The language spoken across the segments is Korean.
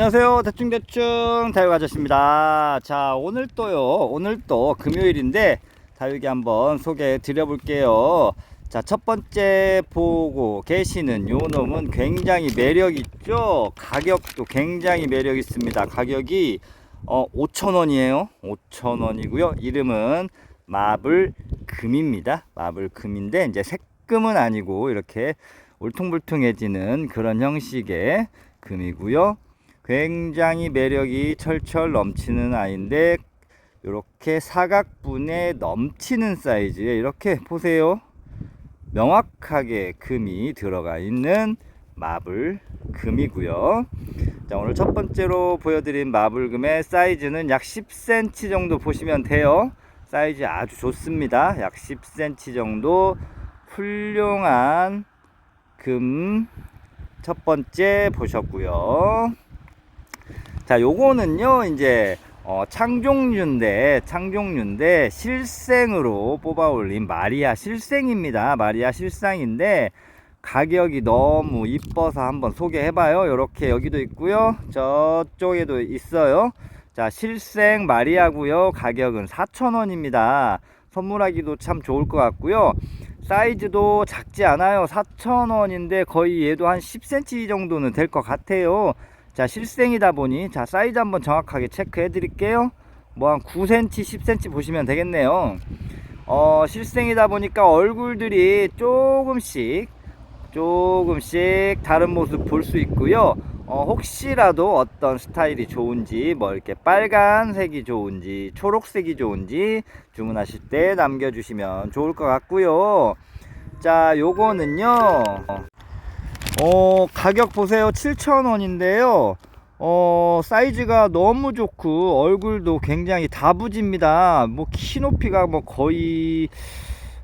안녕하세요. 대충대충 다육 아저씨입니다. 자 오늘 또요. 오늘 또 금요일인데 다육이 한번 소개해 드려 볼게요. 자 첫 번째 보고 계시는 요 놈은 굉장히 매력 있죠? 가격도 굉장히 매력 있습니다. 가격이 어 5천원이에요. 5천원이고요. 이름은 마블 금입니다. 마블 금인데 이제 색금은 아니고 이렇게 울퉁불퉁해지는 그런 형식의 금이고요. 굉장히 매력이 철철 넘치는 아이인데 이렇게 사각분에 넘치는 사이즈에 이렇게 보세요. 명확하게 금이 들어가 있는 마블 금이고요. 자, 오늘 첫 번째로 보여드린 마블 금의 사이즈는 약 10cm 정도 보시면 돼요. 사이즈 아주 좋습니다. 약 10cm 정도 훌륭한 금 첫 번째 보셨고요. 자, 요거는요, 이제 어, 창종류인데, 창종류인데, 실생으로 뽑아 올린 마리아 실생입니다. 마리아 실상인데, 가격이 너무 이뻐서 한번 소개해봐요. 요렇게 여기도 있고요. 저쪽에도 있어요. 자, 실생 마리아고요. 가격은 4,000원입니다. 선물하기도 참 좋을 것 같고요. 사이즈도 작지 않아요. 4,000원인데 거의 얘도 한 10cm 정도는 될 것 같아요. 자, 실생이다 보니 자, 사이즈 한번 정확하게 체크해 드릴게요. 뭐 한 9cm, 10cm 보시면 되겠네요. 어, 실생이다 보니까 얼굴들이 조금씩 조금씩 다른 모습 볼 수 있고요. 어, 혹시라도 어떤 스타일이 좋은지, 뭐 이렇게 빨간색이 좋은지, 초록색이 좋은지 주문하실 때 남겨주시면 좋을 것 같고요. 자, 요거는요. 어, 가격 보세요. 7,000원인데요. 어, 사이즈가 너무 좋고, 얼굴도 굉장히 다부집니다. 뭐, 키 높이가 뭐 거의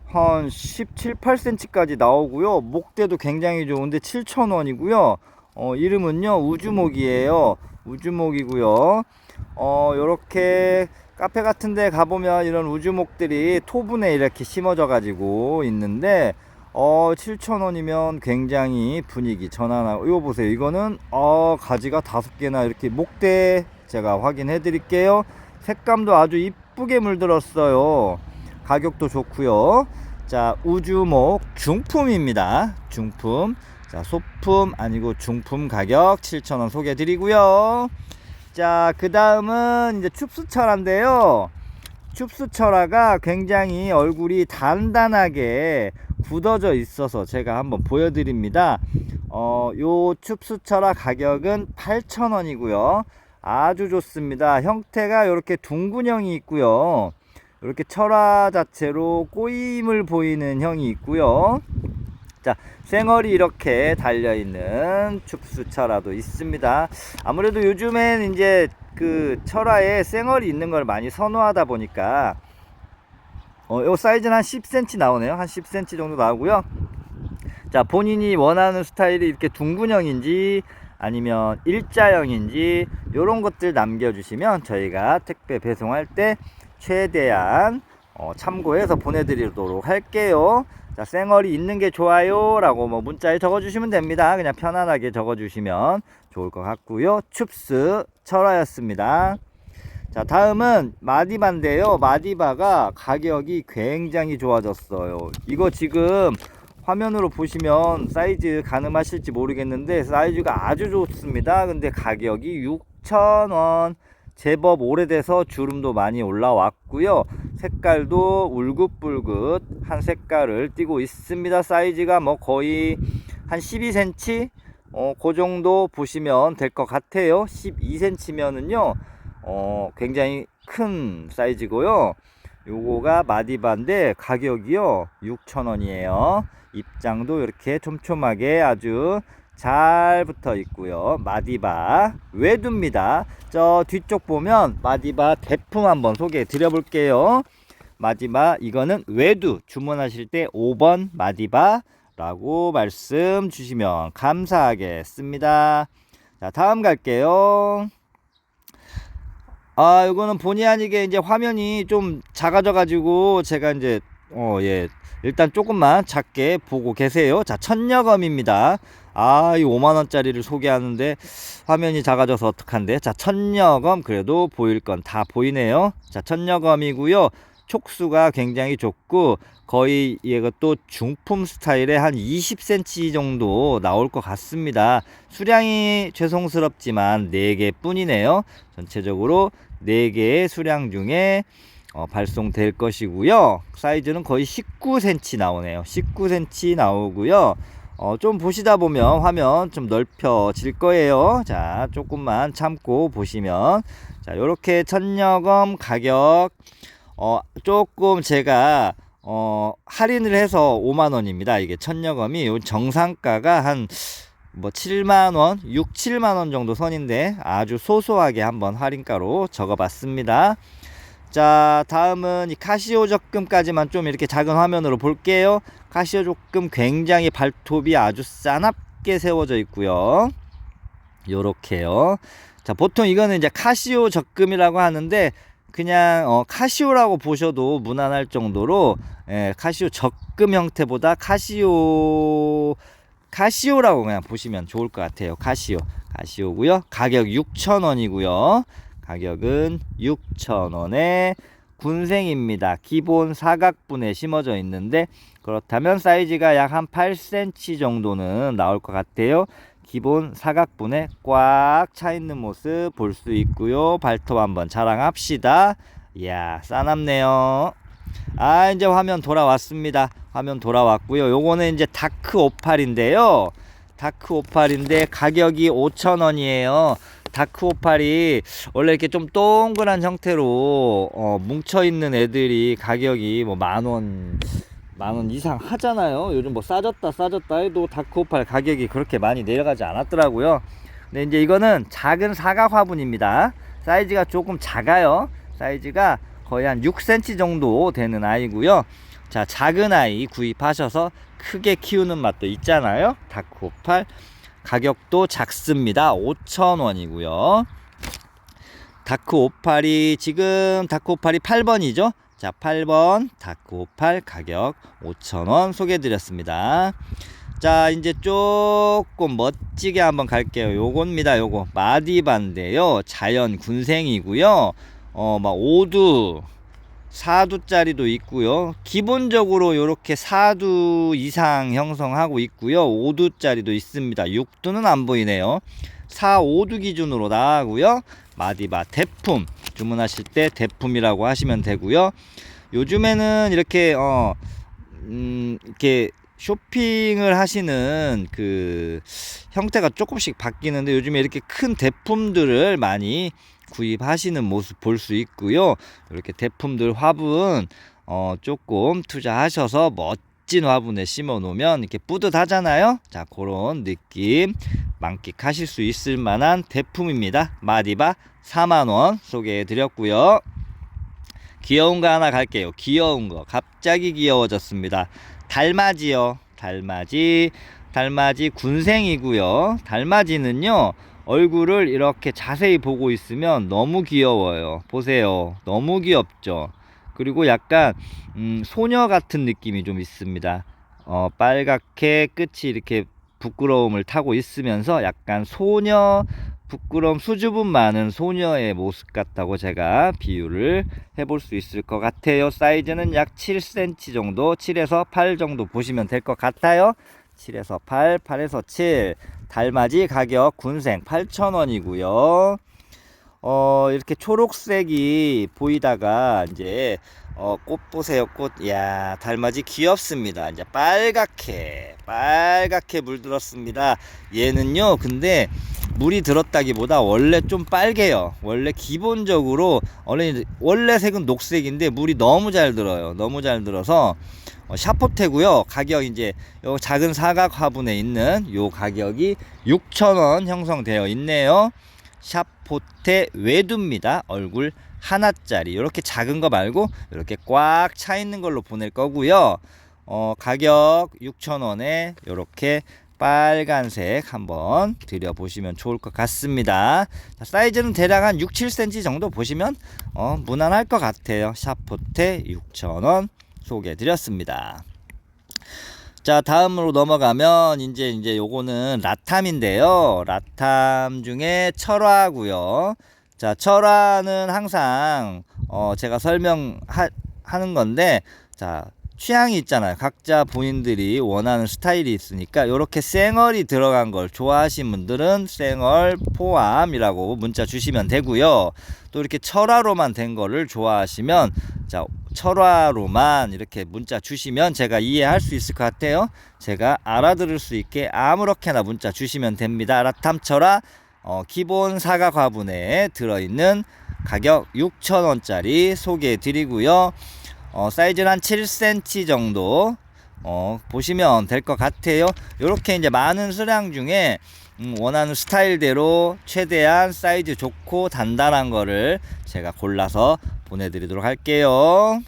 한 17, 8cm까지 나오고요. 목대도 굉장히 좋은데 7,000원이고요. 어, 이름은요, 우주목이에요. 우주목이고요. 어, 요렇게 카페 같은 데 가보면 이런 우주목들이 토분에 이렇게 심어져 가지고 있는데, 어, 7,000원이면 굉장히 분위기 전환하고, 이거 보세요. 이거는, 어, 가지가 다섯 개나 이렇게 목대 제가 확인해 드릴게요. 색감도 아주 이쁘게 물들었어요. 가격도 좋고요. 자, 우주목 중품입니다. 중품. 자, 소품 아니고 중품 가격 7,000원 소개해 드리고요. 자, 그다음은 이제 춥수철화인데요. 춥수철화가 굉장히 얼굴이 단단하게 굳어져 있어서 제가 한번 보여 드립니다. 어, 요 춥수철화 가격은 8,000원이고요. 아주 좋습니다. 형태가 이렇게 둥근형이 있고요. 이렇게 철화 자체로 꼬임을 보이는 형이 있고요. 자, 생얼이 이렇게 달려있는 축수철화도 있습니다. 아무래도 요즘엔 이제 그 철화에 생얼이 있는 걸 많이 선호하다 보니까 어, 요 사이즈는 한 10cm 나오네요. 한 10cm 정도 나오고요. 자, 본인이 원하는 스타일이 이렇게 둥근형인지 아니면 일자형인지 이런 것들 남겨주시면 저희가 택배 배송할 때 최대한 어, 참고해서 보내드리도록 할게요. 자, 생얼이 있는 게 좋아요. 라고 뭐 문자에 적어주시면 됩니다. 그냥 편안하게 적어주시면 좋을 것 같고요. 춥스 철화였습니다. 자, 다음은 마디바인데요. 마디바가 가격이 굉장히 좋아졌어요. 이거 지금 화면으로 보시면 사이즈 가늠하실지 모르겠는데 사이즈가 아주 좋습니다. 근데 가격이 6,000원. 제법 오래돼서 주름도 많이 올라왔고요. 색깔도 울긋불긋 한 색깔을 띠고 있습니다. 사이즈가 뭐 거의 한 12cm 어, 그 정도 보시면 될 것 같아요. 12cm면은요, 어, 굉장히 큰 사이즈고요. 요거가 마디바인데 가격이요 6,000원이에요. 입장도 이렇게 촘촘하게 아주 잘 붙어 있고요. 마디바 외두입니다. 저 뒤쪽 보면 마디바 대품 한번 소개해 드려 볼게요. 마디바 이거는 외두 주문하실 때 5번 마디바라고 말씀 주시면 감사하겠습니다. 자, 다음 갈게요. 아, 이거는 본의 아니게 이제 화면이 좀 작아져 가지고 제가 이제 어, 예. 일단 조금만 작게 보고 계세요. 자, 천여검입니다. 아, 이 5만원짜리를 소개하는데 화면이 작아져서 어떡한데. 자, 천여검 그래도 보일 건 다 보이네요. 자, 천여검이고요. 촉수가 굉장히 좁고 거의 이것도 중품 스타일의 한 20cm 정도 나올 것 같습니다. 수량이 죄송스럽지만 4개 뿐이네요. 전체적으로 4개의 수량 중에 어, 발송될 것이고요. 사이즈는 거의 19cm 나오네요. 19cm 나오고요. 어, 좀 보시다 보면 화면 좀 넓혀질 거예요. 자, 조금만 참고 보시면 자, 요렇게 천여검 가격 어, 조금 제가 어, 할인을 해서 5만 원입니다. 이게 천여검이 요 정상가가 한 뭐 7만 원, 6, 7만 원 정도 선인데 아주 소소하게 한번 할인가로 적어 봤습니다. 자, 다음은 이 카시오 적금까지만 좀 이렇게 작은 화면으로 볼게요. 카시오 적금 굉장히 발톱이 아주 싸납게 세워져 있고요. 요렇게요. 자, 보통 이거는 이제 카시오 적금이라고 하는데 그냥 어, 카시오라고 보셔도 무난할 정도로 예, 카시오 적금 형태보다 카시오 카시오라고 그냥 보시면 좋을 것 같아요. 카시오. 카시오고요. 가격 6,000원이고요. 가격은 6,000원에 군생입니다. 기본 사각분에 심어져 있는데 그렇다면 사이즈가 약 한 8cm 정도는 나올 것 같아요. 기본 사각분에 꽉 차 있는 모습 볼 수 있고요. 발톱 한번 자랑합시다. 이야, 싸납네요. 아, 이제 화면 돌아왔습니다. 화면 돌아왔고요. 요거는 이제 다크 오팔인데요. 다크 오팔인데 가격이 5,000원이에요. 다크 오팔이 원래 이렇게 좀 동그란 형태로 어, 뭉쳐 있는 애들이 가격이 뭐 만 원, 만원 이상 하잖아요. 요즘 뭐 싸졌다 싸졌다 해도 다크 오팔 가격이 그렇게 많이 내려가지 않았더라고요. 근데 이제 이거는 작은 사각 화분입니다. 사이즈가 조금 작아요. 사이즈가 거의 한 6cm 정도 되는 아이고요. 자, 작은 아이 구입하셔서 크게 키우는 맛도 있잖아요. 다크 오팔. 가격도 작습니다. 5,000원이고요. 다크 오팔이 지금 다크 오팔이 8번이죠. 자, 8번 다크 오팔 가격 5,000원 소개해 드렸습니다. 자, 이제 조금 멋지게 한번 갈게요. 요겁니다. 요거 마디반데요. 자연 군생이고요. 어, 막 5두 4두짜리도 있고요. 기본적으로 이렇게 4두 이상 형성하고 있고요. 5두짜리도 있습니다. 6두는 안 보이네요. 4, 5두 기준으로 나가고요. 마디바 대품 주문하실 때 대품이라고 하시면 되고요. 요즘에는 이렇게 어 음, 이렇게 쇼핑을 하시는 그 형태가 조금씩 바뀌는데 요즘에 이렇게 큰 대품들을 많이 구입하시는 모습 볼 수 있고요. 이렇게 대품들 화분 어 조금 투자하셔서 멋진 화분에 심어 놓으면 이렇게 뿌듯하잖아요. 자, 그런 느낌 만끽하실 수 있을 만한 대품입니다. 마디바 4만 원 소개해 드렸고요. 귀여운 거 하나 갈게요. 귀여운 거. 갑자기 귀여워졌습니다. 달맞이요. 달맞이. 달맞이 군생이고요. 달맞이는요. 얼굴을 이렇게 자세히 보고 있으면 너무 귀여워요. 보세요. 너무 귀엽죠. 그리고 약간 음, 소녀 같은 느낌이 좀 있습니다. 어, 빨갛게 끝이 이렇게 부끄러움을 타고 있으면서 약간 소녀 부끄러움 수줍음 많은 소녀의 모습 같다고 제가 비유를 해볼 수 있을 것 같아요. 사이즈는 약 7cm 정도, 7에서 8 정도 보시면 될 것 같아요. 7에서 8, 8에서 7. 달맞이 가격 군생 8,000원이고요. 어, 이렇게 초록색이 보이다가 이제 어, 꽃 보세요. 꽃. 야, 달맞이 귀엽습니다. 이제 빨갛게 빨갛게 물들었습니다. 얘는요. 근데 물이 들었다기보다 원래 좀 빨개요. 원래 기본적으로 원래 원래 색은 녹색인데 물이 너무 잘 들어요. 너무 잘 들어서 어, 샤포테고요. 가격 이제 요 작은 사각 화분에 있는 요 가격이 6,000원 형성되어 있네요. 샤포테 외두입니다. 얼굴 하나짜리. 이렇게 작은 거 말고 이렇게 꽉 차 있는 걸로 보낼 거고요. 어, 가격 6,000원에 이렇게 빨간색 한번 드려보시면 좋을 것 같습니다. 자, 사이즈는 대략 한 6, 7cm 정도 보시면 어, 무난할 것 같아요. 샤포테 6,000원 소개해 드렸습니다. 자, 다음으로 넘어가면 이제 이제 요거는 라탐인데요. 라탐 중에 철화고요. 자, 철화는 항상 어 제가 설명하 하는 건데 자, 취향이 있잖아요. 각자 본인들이 원하는 스타일이 있으니까 요렇게 쌩얼이 들어간 걸 좋아하시는 분들은 쌩얼 포함이라고 문자 주시면 되고요. 또 이렇게 철화로만 된 거를 좋아하시면 자, 철화로만 이렇게 문자 주시면 제가 이해할 수 있을 것 같아요. 제가 알아들을 수 있게 아무렇게나 문자 주시면 됩니다. 라탐철화 어, 기본 사과 과분에 들어있는 가격 6,000원짜리 소개해 드리고요. 어, 사이즈는 한 7cm 정도 어, 보시면 될 것 같아요. 이렇게 이제 많은 수량 중에 음, 원하는 스타일대로 최대한 사이즈 좋고 단단한 거를 제가 골라서 보내드리도록 할게요.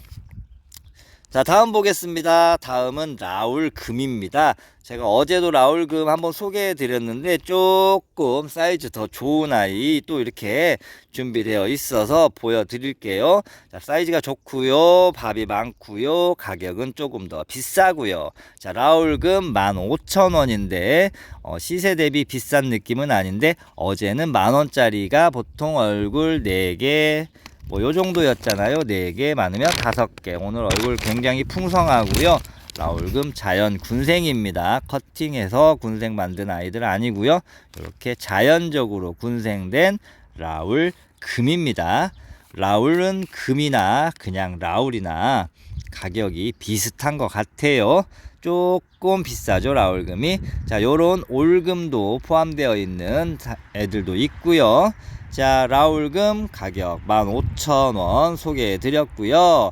자, 다음 보겠습니다. 다음은 라울금입니다. 제가 어제도 라울금 한번 소개해 드렸는데 조금 사이즈 더 좋은 아이 또 이렇게 준비되어 있어서 보여 드릴게요. 자, 사이즈가 좋고요. 밥이 많고요. 가격은 조금 더 비싸고요. 자, 라울금 15,000원인데 어, 시세 대비 비싼 느낌은 아닌데 어제는 만원짜리가 보통 얼굴 4개 뭐 요 정도였잖아요. 4개 많으면 5개. 오늘 얼굴 굉장히 풍성하고요. 라울금 자연 군생입니다. 커팅해서 군생 만든 아이들 아니고요. 이렇게 자연적으로 군생된 라울 금입니다. 라울은 금이나 그냥 라울이나 가격이 비슷한 것 같아요. 조금 비싸죠 라울금이 자 요런 올금도 포함되어 있는 자- 애들도 있고요 자 라울금 가격 15,000원 소개해 드렸고요.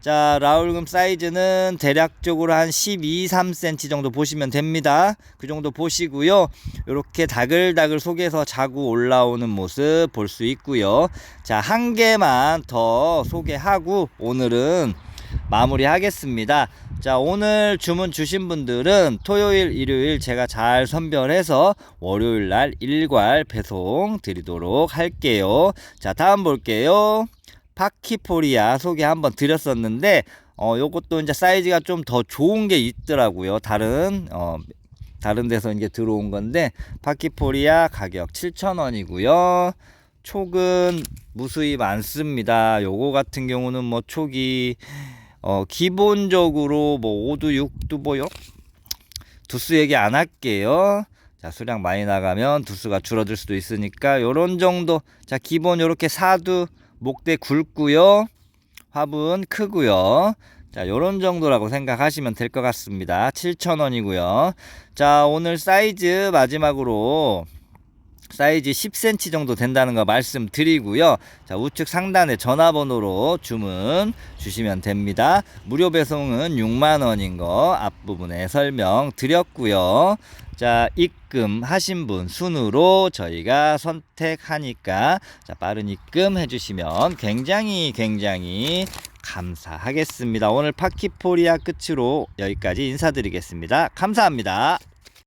자 라울금 사이즈는 대략적으로 한 12, 3cm 정도 보시면 됩니다. 그 정도 보시고요. 이렇게 다글다글 속에서 자고 올라오는 모습 볼 수 있고요. 자 한 개만 더 소개하고 오늘은 마무리 하겠습니다. 자, 오늘 주문 주신 분들은 토요일, 일요일 제가 잘 선별해서 월요일 날 일괄 배송 드리도록 할게요. 자, 다음 볼게요. 파키포리아 소개 한번 드렸었는데, 어, 요것도 이제 사이즈가 좀 더 좋은 게 있더라고요. 다른, 어, 다른 데서 이제 들어온 건데, 파키포리아 가격 7,000원이고요. 촉은 무수히 많습니다. 요거 같은 경우는 뭐 촉이 어 기본적으로 뭐 5두 6두 뭐요? 두수 얘기 안 할게요. 자 수량 많이 나가면 두수가 줄어들 수도 있으니까 요런 정도. 자 기본 요렇게 사두 목대 굵고요. 화분 크고요. 자 요런 정도라고 생각하시면 될 것 같습니다. 7,000원이고요. 자 오늘 사이즈 마지막으로 사이즈 10cm 정도 된다는 거 말씀드리고요. 자, 우측 상단에 전화번호로 주문 주시면 됩니다. 무료 배송은 6만 원인 거 앞부분에 설명 드렸고요. 자, 입금 하신 분 순으로 저희가 선택하니까 자, 빠른 입금 해 주시면 굉장히 굉장히 감사하겠습니다. 오늘 파키포리아 끝으로 여기까지 인사드리겠습니다. 감사합니다.